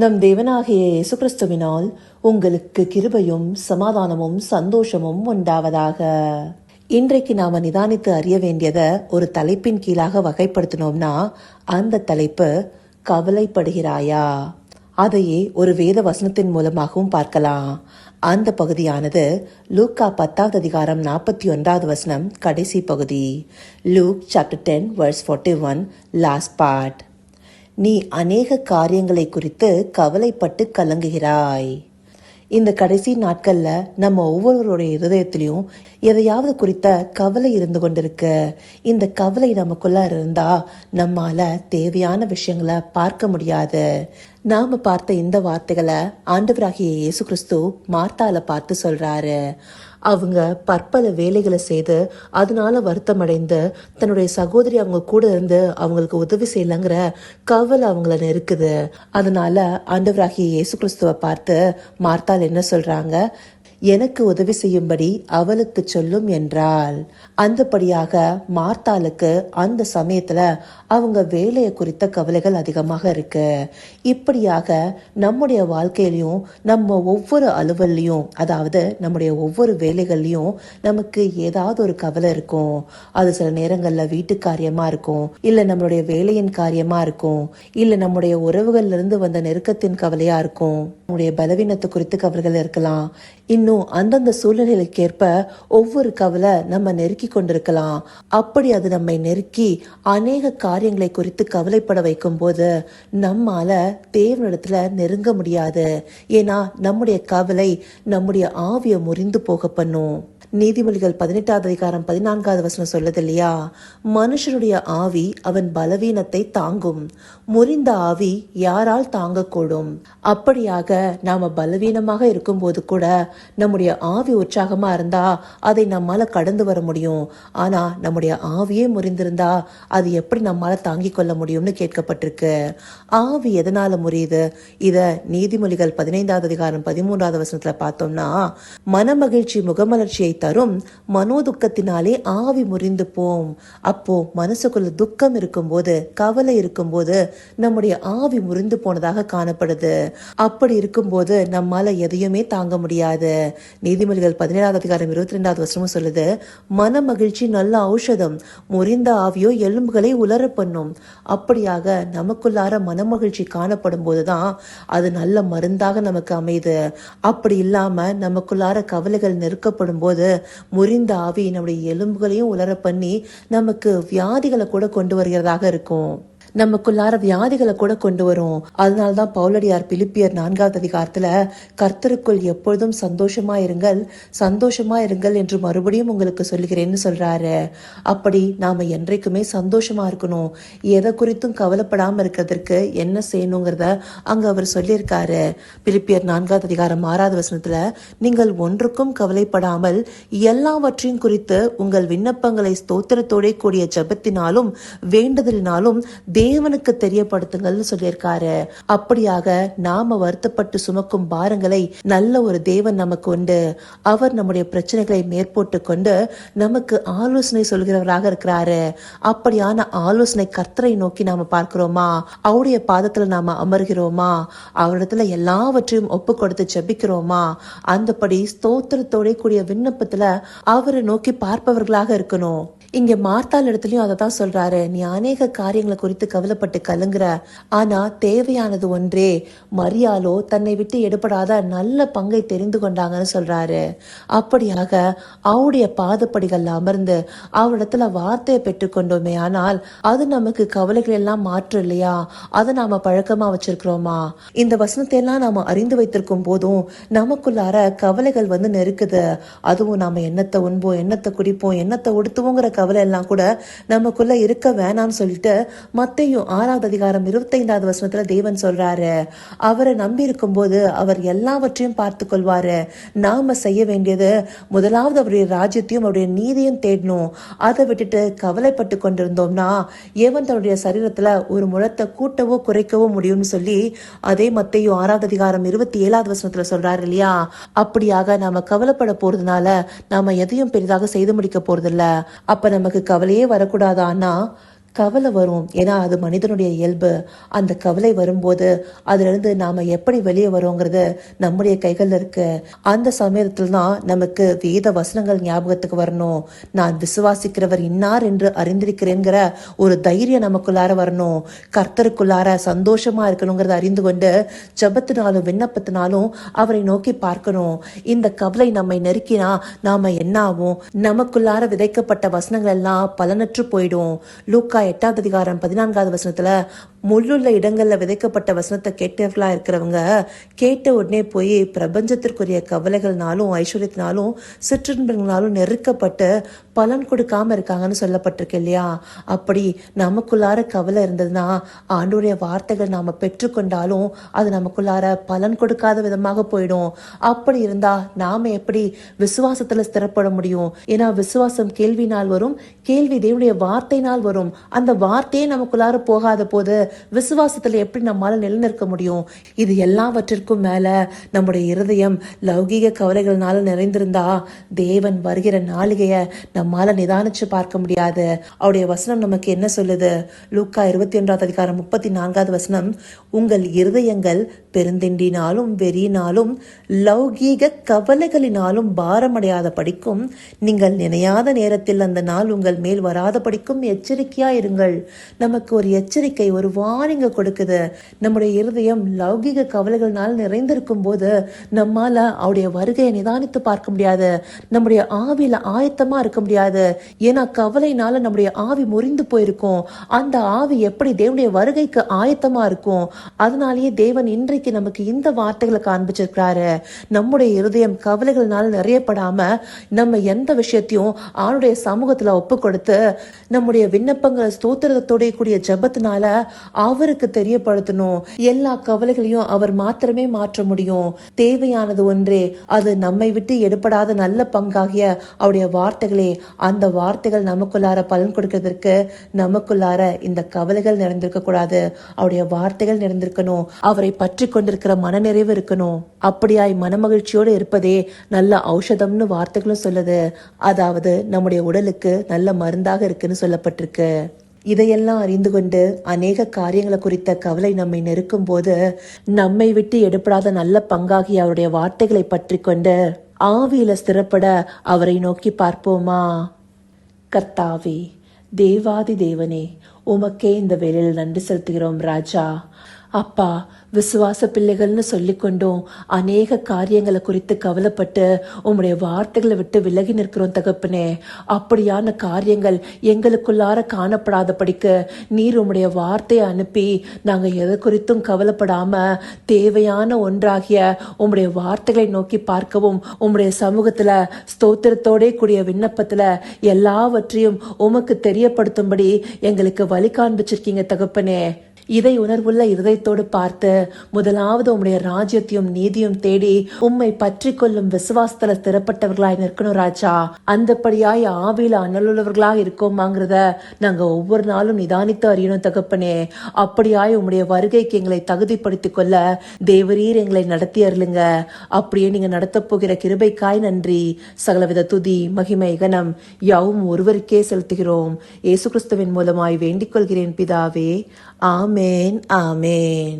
நம் தேவனாகிய இயேசு கிறிஸ்துவினால் உங்களுக்கு கிருபையும் சமாதானமும் சந்தோஷமும் உண்டாவதாக. இன்றைக்கு நாம நிதானித்து அறிய வேண்டியதை ஒரு தலைப்பின் கீழாக வகைப்படுத்தினோம்னா அந்த தலைப்பு கவலைப்படுகிறாயா? அதையே ஒரு வேத வசனத்தின் மூலமாகவும் பார்க்கலாம். அந்த பகுதியானது லூக்கா பத்தாவது அதிகாரம் நாற்பத்தி ஒன்றாவது வசனம் கடைசி பகுதி. Luke chapter ten verse forty one last part நீ அநேக காரியங்களை குறித்து கவலைப்பட்டு கலங்குகிறாய். இந்த கடைசி நாட்கள்ல நம்ம ஒவ்வொருவருடைய இருதயத்திலையும் எதையாவது குறித்த கவலை இருந்து கொண்டிருக்கு. இந்த கவலை நமக்குள்ள இருந்தா நம்மால தேவையான விஷயங்களை பார்க்க முடியாது. நாம பார்த்த இந்த வார்த்தைகளை ஆண்டவராகிய இயேசு கிறிஸ்து மார்த்தால பார்த்து சொல்றாரு. அவங்க பற்பல வேலைகளை செய்து அதனால வருத்தமடைந்து தன்னுடைய சகோதரி அவங்க கூட இருந்து அவங்களுக்கு உதவி செய்யலங்கிற கவலை அவங்கள நெருக்குது. அதனால ஆண்டவராகிய இயேசு கிறிஸ்துவை பார்த்து மார்த்தால் என்ன சொல்றாங்க? எனக்கு உதவி செய்யும்படி அவளுக்கு சொல்லும் என்றாள். அந்தபடியாக மார்த்தாளுக்கு அந்த சமயத்துல அவங்க வேலையை குறித்த கவலைகள் அதிகமாக இருக்கு. இப்படியாக நம்முடைய வாழ்க்கையிலையும் நம்ம ஒவ்வொரு அலுவல்லையும் அதாவது நம்முடைய ஒவ்வொரு வேலைகள்லையும் நமக்கு ஏதாவது ஒரு கவலை இருக்கும். அது சில நேரங்கள்ல வீட்டு காரியமா இருக்கும் இல்ல நம்மளுடைய வேலையின் காரியமா இருக்கும் இல்ல நம்முடைய உறவுகள்ல இருந்து வந்த நெருக்கத்தின் கவலையா இருக்கும். நம்முடைய பலவீனத்தை குறித்து கவலைகள் இருக்கலாம். இன்னும் அந்தந்த சூழ்நிலைக்கு ஏற்ப ஒவ்வொரு கவலை நம்ம நெருக்கி கொண்டிருக்கலாம். அப்படி அது நம்மை நெருக்கி அநேக காரியங்களை குறித்து கவலைப்பட வைக்கும் போது நம்மால தேவனிடத்துல நெருங்க முடியாது. ஏன்னா நம்முடைய கவலை நம்முடைய ஆவியை முறிந்து போக பண்ணும். நீதிமொழிகள் பதினெட்டாவது அதிகாரம் பதினான்காவது வசனம் சொல்லுது இல்லையா மனுஷனுடைய ஆவி அவன் பலவீனத்தை தாங்கும். முறிந்த ஆவி யாரால் தாங்கக்கூடும்? அப்படியாக நாம பலவீனமாக இருக்கும்போது கூட நம்முடைய ஆவி உற்சாகமா இருந்தா அதை நம்மால கடந்து வர முடியும். ஆனா நம்முடைய ஆவியே முறிந்திருந்தா அது எப்படி நம்மால தாங்கிக் கொள்ள முடியும்னு கேட்கப்பட்டிருக்கு. ஆவி எதனால முறியுது? இத நீதிமொழிகள் பதினைந்தாவது அதிகாரம் பதிமூன்றாவது வசனத்துல பார்த்தோம்னா மனமகிழ்ச்சி முகமலர்ச்சியை தரும் மனோதுக்கத்தினாலே ஆவி முறிந்து போம். அப்போ மனசுக்குள்ள துக்கம் இருக்கும்போது கவலை இருக்கும்போது நம்முடைய ஆவி முறிந்து போனதாக காணப்படுது. அப்படி இருக்கும்போது நம்மால எதையுமே தாங்க முடியாது. நீதிமொழிகள் பதினேழாவது அதிகாரம் இருபத்தி ரெண்டாவது வருஷமும் சொல்லுது மன மகிழ்ச்சி நல்ல ஔஷதம் முறிந்த ஆவியோ எலும்புகளை உலர பண்ணும். அப்படியாக நமக்குள்ளார மனமகிழ்ச்சி காணப்படும் போதுதான் அது நல்ல மருந்தாக நமக்கு அமையுது. அப்படி இல்லாம நமக்குள்ளார கவலைகள் நெருக்கப்படும் போது முறிந்த ஆவி நம்முடைய எலும்புகளையும் உலர பண்ணி நமக்கு வியாதிகளை கூட கொண்டு வருகிறதாக இருக்கும். நமக்குள்ளார வியாதிகளை கூட கொண்டு வரும். அதனால்தான் பவுலடியார் பிலிப்பியர் நான்காவது அதிகாரத்துல கர்த்தருக்குள் எப்பொழுதும் சந்தோஷமா இருங்கள் சந்தோஷமா இருங்கள் என்று மறுபடியும் உங்களுக்கு சொல்லுகிறேன்னு சொல்றாரு. அப்படி நாம என்றைக்குமே சந்தோஷமா இருக்கணும். எதை குறித்தும் கவலைப்படாம இருக்கிறதுக்கு என்ன செய்யணுங்கிறத அங்க அவர் சொல்லியிருக்காரு. பிலிப்பியர் நான்காவது அதிகாரம் ஆறாவது வசனத்துல நீங்கள் ஒன்றுக்கும் கவலைப்படாமல் எல்லாவற்றையும் குறித்து உங்கள் விண்ணப்பங்களை ஸ்தோத்திரத்தோட கூடிய ஜெபத்தினாலும் வேண்டுதலினாலும் தேவனுக்கு தெரியப்படுத்துங்கள்னு சொல்லியிருக்காரு. அப்படியாக நாம வருத்தப்பட்டு சுமக்கும் பாரங்களை நல்ல ஒரு தேவன் நமக்கு உண்டு. அவர் நம்முடைய பிரச்சனைகளை மேற்போட்டு கொண்டு நமக்கு ஆலோசனை சொல்கிறவராக இருக்கிறாரு. அப்படியான ஆலோசனை கர்த்தரை நோக்கி நாம பார்க்கிறோமா? அவருடைய பாதத்துல நாம அமர்கிறோமா? அவரிடத்துல எல்லாவற்றையும் ஒப்பு கொடுத்து ஜபிக்கிறோமா? அந்தபடி ஸ்தோத்திரத்தோட கூடிய விண்ணப்பத்துல அவரை நோக்கி பார்ப்பவர்களாக இருக்கணும். இங்கே மார்த்தால் இடத்துலையும் அதை தான் சொல்றாரு. நீ அநேக காரியங்களை குறித்து கவலைப்பட்டு கலங்குற. ஆனா தேவையானது ஒன்றே மரியாலோ தன்னை விட்டு எடுபடாத நல்ல பங்கை தெரிந்து கொண்டாங்கன்னு சொல்றாரு. அப்படியாக அவருடைய பாதப்படிகள்ல அமர்ந்து அவரிடத்துல வார்த்தையை பெற்றுக்கொண்டோமே ஆனால் அது நமக்கு கவலைகள் எல்லாம் மாற்று இல்லையா? அதை நாம பழக்கமா வச்சிருக்கிறோமா? இந்த வசனத்தை எல்லாம் நாம அறிந்து வைத்திருக்கும் போதும் நமக்குள்ளார கவலைகள் வந்து நெருக்குது. அதுவும் நாம என்னத்தை உண்போம் எண்ணத்தை குடிப்போம் என்னத்தை உடுத்துவோங்கிற கவலை எல்லாம் கூட நமக்குள்ள இருக்க வேணாம்னு சொல்லிட்டு மத்தையும் ஆறாவது அதிகாரம் இருபத்தைந்தாவது வசனத்துல தேவன் சொல்றாரு. அவரை நம்பி இருக்கும்போது அவர் எல்லாவற்றையும் பார்த்து கொள்வாரு. நாம செய்ய வேண்டியது முதலாவது அவருடைய ராஜ்யத்தையும் அவருடைய நீதியும் தேடணும். அதை விட்டுட்டு கவலைப்பட்டு கொண்டிருந்தோம்னா ஏவன் தன்னுடைய சரீரத்துல ஒரு முழத்தை கூட்டவோ குறைக்கவோ முடியும்னு சொல்லி அதே மத்தையும் ஆறாவது அதிகாரம் இருபத்தி ஏழாவது வசனத்துல சொல்றாரு இல்லையா? அப்படியாக நாம கவலைப்பட போறதுனால நாம எதையும் பெரிதாக செய்து முடிக்க போறதில்ல. அப்ப நமக்கு கவலையே வரக்கூடாதான்னா கவலை வரும். ஏன்னா அது மனிதனுடைய இயல்பு. அந்த கவலை வரும்போது அதிலிருந்து நாம் எப்படி வெளியே வரோங்கிறது நம்முடைய கைகளில் இருக்கு. அந்த சமயத்தில் தான் நமக்கு வேத வசனங்கள் ஞாபகத்துக்கு வரணும். நான் விசுவாசிக்கிறவர் இன்னார் என்று அறிந்திருக்கிறேங்கிற ஒரு தைரியம் நமக்குள்ளார வரணும். கர்த்தருக்குள்ளார சந்தோஷமா இருக்கணுங்கிறத அறிந்து கொண்டு ஜபத்தினாலும் விண்ணப்பத்தினாலும் அவரை நோக்கி பார்க்கணும். இந்த கவலை நம்மை நெருக்கினா நாம என்ன ஆகும் நமக்குள்ளார விதைக்கப்பட்ட வசனங்கள் எல்லாம் பலனற்று போயிடும். லூக்கா எட்டாவது அதிகாரம் பதினான்காவது வசனத்தில் முள்ளுள்ள இடங்களில் விதைக்கப்பட்ட வசனத்தை கேட்டவர்களாக இருக்கிறவங்க கேட்ட உடனே போய் பிரபஞ்சத்திற்குரிய கவலைகள்னாலும் ஐஸ்வர்யத்தினாலும் சிற்றின்பங்களாலும் நெருக்கப்பட்டு பலன் கொடுக்காம இருக்காங்கன்னு சொல்லப்பட்டிருக்கு இல்லையா? அப்படி நமக்குள்ளார கவலை இருந்ததுன்னா ஆண்டுடைய வார்த்தைகள் நாம் பெற்றுக்கொண்டாலும் அது நமக்குள்ளார பலன் கொடுக்காத விதமாக போயிடும். அப்படி இருந்தால் நாம் எப்படி விசுவாசத்தில் ஸ்திரப்பட முடியும்? ஏன்னா விசுவாசம் கேள்வினால் வரும் கேள்வி தேவனுடைய வார்த்தையினால் வரும். அந்த வார்த்தையே நமக்குள்ளார போகாத போது விசுவாசத்துல எப்படி நம்மால நிலைநிற்க முடியும்? இது எல்லாவற்றிற்கும் மேல நம்முடைய இருதயம் லௌகீக கவலைகள்னால நிறைந்திருந்தா தேவன் வருகிற நாளிகையை நம்மால நிதானிச்சு பார்க்க முடியாது. அவருடைய வசனம் நமக்கு என்ன சொல்லுது? லூக்கா இருபத்தி ஒன்றாவது அதிகாரம் முப்பத்தி நான்காவது வசனம் உங்கள் இருதயங்கள் பெருந்திண்டினாலும் வெறியினாலும் லௌகீக கவலைகளினாலும் பாரமடையாத படிக்கும். நீங்கள் நினையாத நேரத்தில் அந்த நாள் உங்கள் மேல் வராத படிக்கும். எச்சரிக்கையா இருங்கள் நமக்கு ஒரு எச்சரிக்கை ஒரு வார்னிங்க கொடுக்குது. நம்முடைய இருதயம் லௌகீக கவலைகள்னால் நிறைந்திருக்கும் போது நம்மால அவருடைய வருகையை நிதானித்து பார்க்க முடியாது. நம்முடைய ஆவியில ஆயத்தமா இருக்க முடியாது. ஏன்னா கவலைனால நம்முடைய ஆவி முறிந்து போயிருக்கும். அந்த ஆவி எப்படி தேவனுடைய வருகைக்கு ஆயத்தமா இருக்கும்? அதனாலேயே தேவன் இன்றைக்கு நமக்கு இந்த வார்த்தைகளை காண்பிச்சிருக்கிறாரு. நம்முடைய இருதயம் கவலைகள்னால நிறையப்படாம நம்ம எந்த விஷயத்தையும் ஆணுடைய சமூகத்துல ஒப்பு கொடுத்து நம்முடைய விண்ணப்பங்களை ஸ்தோத்திரத்தோடைய கூடிய ஜபத்தினால அவருக்கு தெரியப்படுத்தணும். எல்லா கவலைகளையும் அவர் மாத்திரமே மாற்ற முடியும். தேவையானது ஒன்றே அது நம்மை விட்டு எடுபடாத நல்ல பங்காகிய அவருடைய வார்த்தைகளே. அந்த வார்த்தைகள் நமக்குள்ளார பலன் கொடுக்கிறதுக்கு நமக்குள்ளார இந்த கவலைகள் நிறைந்திருக்க கூடாது அவருடைய வார்த்தைகள் நிறைந்திருக்கணும். அவரை பற்றி கொண்டிருக்கிற மனநிறைவு இருக்கணும். அப்படியாய் மனமகிழ்ச்சியோடு இருப்பதே நல்ல ஔஷதம்னு வார்த்தைகளும் சொல்லுது. அதாவது நம்முடைய உடலுக்கு நல்ல மருந்தாக இருக்குன்னு சொல்லப்பட்டிருக்கு. இதையெல்லாம் அறிந்து கொண்டு அநேக காரியங்களை குறித்த கவலை நம்மை நெருக்கும் போது நம்மை விட்டு எடுப்படாத நல்ல பங்காகி அவருடைய வார்த்தைகளை பற்றி கொண்டு ஆவியில ஸ்திரப்பட அவரை நோக்கி பார்ப்போமா? கர்த்தாவி தேவாதி தேவனே உமக்கே இந்த வேலையில் நன்றி செலுத்துகிறோம் ராஜா. அப்பா விசுவாச பிள்ளைகள்னு சொல்லிக்கொண்டும். அநேக காரியங்களை குறித்து கவலைப்பட்டு உம்முடைய வார்த்தைகளை விட்டு விலகி நிற்கிறோம் தகப்பனே. அப்படியான காரியங்கள் எங்களுக்குள்ளார காணப்படாதபடிக்கு நீர் உம்முடைய வார்த்தையை அனுப்பி நாங்கள் எதை குறித்தும் கவலைப்படாம தேவையான ஒன்றாகிய உம்முடைய வார்த்தைகளை நோக்கி பார்க்கவும் உம்முடைய சமூகத்தில் ஸ்தோத்திரத்தோடே கூடிய விண்ணப்பத்தில் எல்லாவற்றையும் உமக்கு தெரியப்படுத்தும்படி எங்களுக்கு வழி காண்பிச்சிருக்கீங்க தகப்பனே. இதை உணர்வுள்ள இருதயத்தோடு பார்த்து முதலாவது உம்முடைய ராஜ்யத்தையும் நீதியும் தேடி உம்மை பற்றி கொள்ளும் விசுவாசத்துல திறப்பட்டவர்களாய் நிற்கணும் ராஜா. அந்தப்படியாய் ஆவியில அனலுள்ளவர்களாக இருக்கோமாங்கிறத நாங்க ஒவ்வொரு நாளும் நிதானித்து அறியணும் தகப்பனே. அப்படியாய் உம்முடைய வருகைக்கு எங்களை தகுதிப்படுத்திக் கொள்ள தேவரீர் எங்களை நடத்தி அருளுங்க. அப்படியே நீங்க நடத்தப் போகிற கிருபைக்காய் நன்றி. சகலவித துதி மகிமை கனம் யாவும் ஒருவருக்கே செலுத்துகிறோம். இயேசு கிறிஸ்துவின் மூலமாய் வேண்டிக் கொள்கிறேன் பிதாவே. ஆமேன் ஆமேன்.